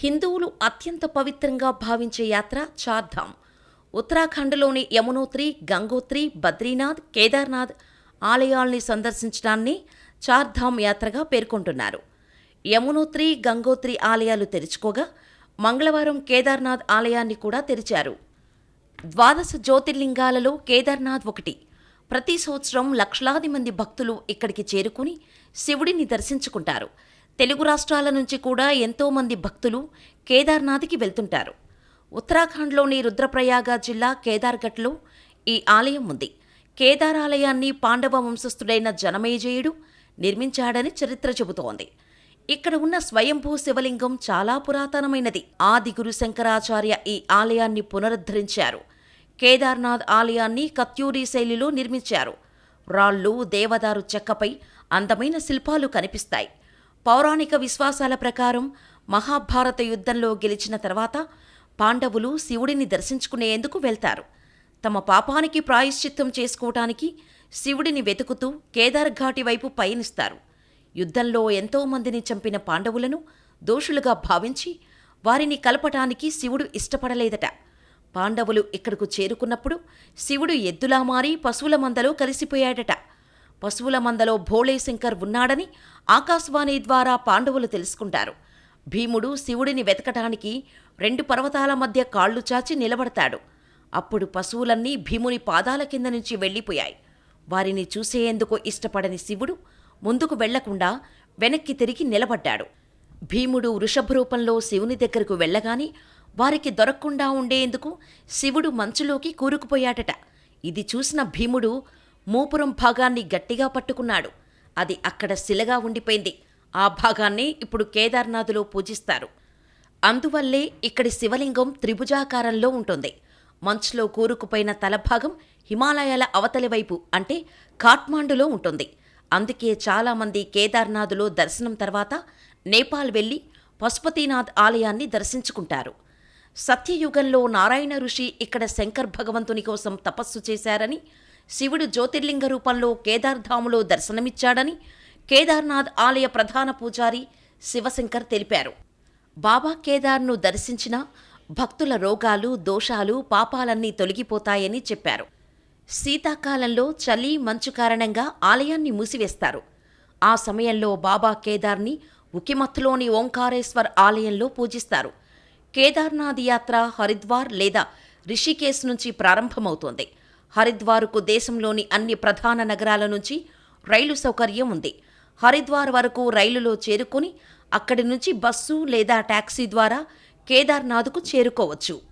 హిందువులు అత్యంత పవిత్రంగా భావించే యాత్ర చార్ధామ్. ఉత్తరాఖండ్లోని యమునోత్రి గంగోత్రి బద్రీనాథ్ కేదార్నాథ్ ఆలయాల్ని సందర్శించడాన్ని చార్ధామ్ యాత్రగా పేర్కొంటున్నారు. యమునోత్రి గంగోత్రి ఆలయాలు తెరుచుకోగా మంగళవారం కేదార్నాథ్ ఆలయాన్ని కూడా తెరిచారు. ద్వాదశ జ్యోతిర్లింగాలలో కేదార్నాథ్ ఒకటి. ప్రతి సంవత్సరం లక్షలాది మంది భక్తులు ఇక్కడికి చేరుకుని శివుడిని దర్శించుకుంటారు. తెలుగు రాష్ట్రాల నుంచి కూడా ఎంతోమంది భక్తులు కేదార్నాథ్కి వెళ్తుంటారు. ఉత్తరాఖండ్లోని రుద్రప్రయాగ జిల్లా కేదార్ఘట్లో ఈ ఆలయం ఉంది. కేదార్ ఆలయాన్ని పాండవ వంశస్థుడైన జనమేజయుడు నిర్మించాడని చరిత్ర చెబుతోంది. ఇక్కడ ఉన్న స్వయంభూ శివలింగం చాలా పురాతనమైనది. ఆది గురు శంకరాచార్య ఈ ఆలయాన్ని పునరుద్ధరించారు. కేదార్నాథ్ ఆలయాన్ని కత్యూరి శైలిలో నిర్మించారు. రాళ్ళు దేవదారు చెక్కపై అందమైన శిల్పాలు కనిపిస్తాయి. పౌరాణిక విశ్వాసాల ప్రకారం మహాభారత యుద్ధంలో గెలిచిన తర్వాత పాండవులు శివుడిని దర్శించుకునేందుకు వెళ్తారు. తమ పాపానికి ప్రాయశ్చిత్తం చేసుకోవటానికి శివుడిని వెతుకుతూ కేదార్ఘాటి వైపు పయనిస్తారు. యుద్ధంలో ఎంతో మందిని చంపిన పాండవులను దోషులుగా భావించి వారిని కలపటానికి శివుడు ఇష్టపడలేదట. పాండవులు ఇక్కడకు చేరుకున్నప్పుడు శివుడు ఎద్దులా మారి పశువుల మందలో కలిసిపోయాడట. పశువుల మందలో భోళేశంకర్ ఉన్నాడని ఆకాశవాణి ద్వారా పాండవులు తెలుసుకుంటారు. భీముడు శివుడిని వెతకటానికి రెండు పర్వతాల మధ్య కాళ్ళు చాచి నిలబడతాడు. అప్పుడు పశువులన్నీ భీముని పాదాల కింద నుంచి వెళ్ళిపోయాయి. వారిని చూసేందుకు ఇష్టపడని శివుడు ముందుకు వెళ్ళకుండా వెనక్కి తిరిగి నిలబడ్డాడు. భీముడు వృషభ రూపంలో శివుని దగ్గరకు వెళ్ళగాని వారికి దొరకకుండా ఉండేందుకు శివుడు మంచులోకి కూరుకుపోయాడట. ఇది చూసిన భీముడు మూపురం భాగాన్ని గట్టిగా పట్టుకున్నాడు. అది అక్కడ శిలగా ఉండిపోయింది. ఆ భాగాన్ని ఇప్పుడు కేదార్నాథులో పూజిస్తారు. అందువల్లే ఇక్కడి శివలింగం త్రిభుజాకారంలో ఉంటుంది. మంచులో కూరుకుపోయిన తలభాగం హిమాలయాల అవతలి వైపు అంటే కాఠ్మాండులో ఉంటుంది. అందుకే చాలామంది కేదార్నాథులో దర్శనం తర్వాత నేపాల్ వెళ్ళి పశుపతినాథ్ ఆలయాన్ని దర్శించుకుంటారు. సత్యయుగంలో నారాయణ ఋషి ఇక్కడ శంకర్ భగవంతుని కోసం తపస్సు చేశారని శివుడు జ్యోతిర్లింగ రూపంలో కేదార్ధాములో దర్శనమిచ్చాడని కేదార్నాథ్ ఆలయ ప్రధాన పూజారి శివశంకర్ తెలిపారు. బాబా కేదార్ను దర్శించిన భక్తుల రోగాలు దోషాలు పాపాలన్నీ తొలగిపోతాయని చెప్పారు. శీతాకాలంలో చలి మంచు కారణంగా ఆలయాన్ని మూసివేస్తారు. ఆ సమయంలో బాబా కేదార్ని ఉకిమత్లోని ఓంకారేశ్వర్ ఆలయంలో పూజిస్తారు. కేదార్నాథ్ యాత్ర హరిద్వార్ లేదా రిషికేశ్ నుంచి ప్రారంభమవుతోంది. హరిద్వార్కు దేశంలోని అన్ని ప్రధాన నగరాల నుంచి రైలు సౌకర్యం ఉంది. హరిద్వార్ వరకు రైలులో చేరుకుని అక్కడి నుంచి బస్సు లేదా టాక్సీ ద్వారా కేదార్నాథ్కు చేరుకోవచ్చు.